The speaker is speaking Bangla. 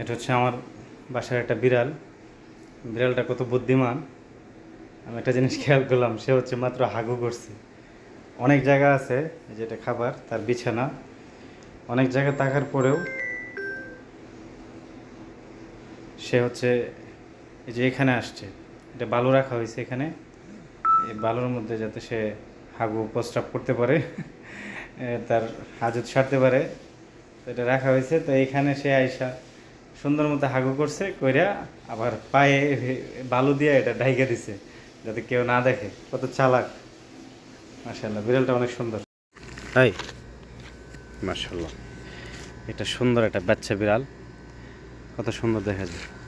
এটা হচ্ছে আমার বাসার একটা বিড়াল। বিড়ালটা কত বুদ্ধিমান। আমি একটা জিনিস খেয়াল করলাম, সে হচ্ছে মাত্র হাগু করছে। অনেক জায়গা আছে যেটা খাবার, তার বিছানা। অনেক জায়গা থাকার পরেও সে হচ্ছে এই যে এখানে আসছে। এটা বালু রাখা হয়েছে এখানে। এই বালুর মধ্যে যাতে সে হাগু প্রস্রাব করতে পারে তার হাজত সারতে পারে। তো এটা রাখা হয়েছে, তো এইখানে সে আইসা সুন্দর মতো হাগু করছে, কইরা আবার পায়ে বালু দিয়ে এটা ঢাইকে দিছে, যাতে কেউ না দেখে। কত চালাক। মাসাল্লাহ বিড়ালটা অনেক সুন্দর। তাই মাসাল্লাহ এটা সুন্দর একটা বাচ্চা বিড়াল। কত সুন্দর দেখা যায়।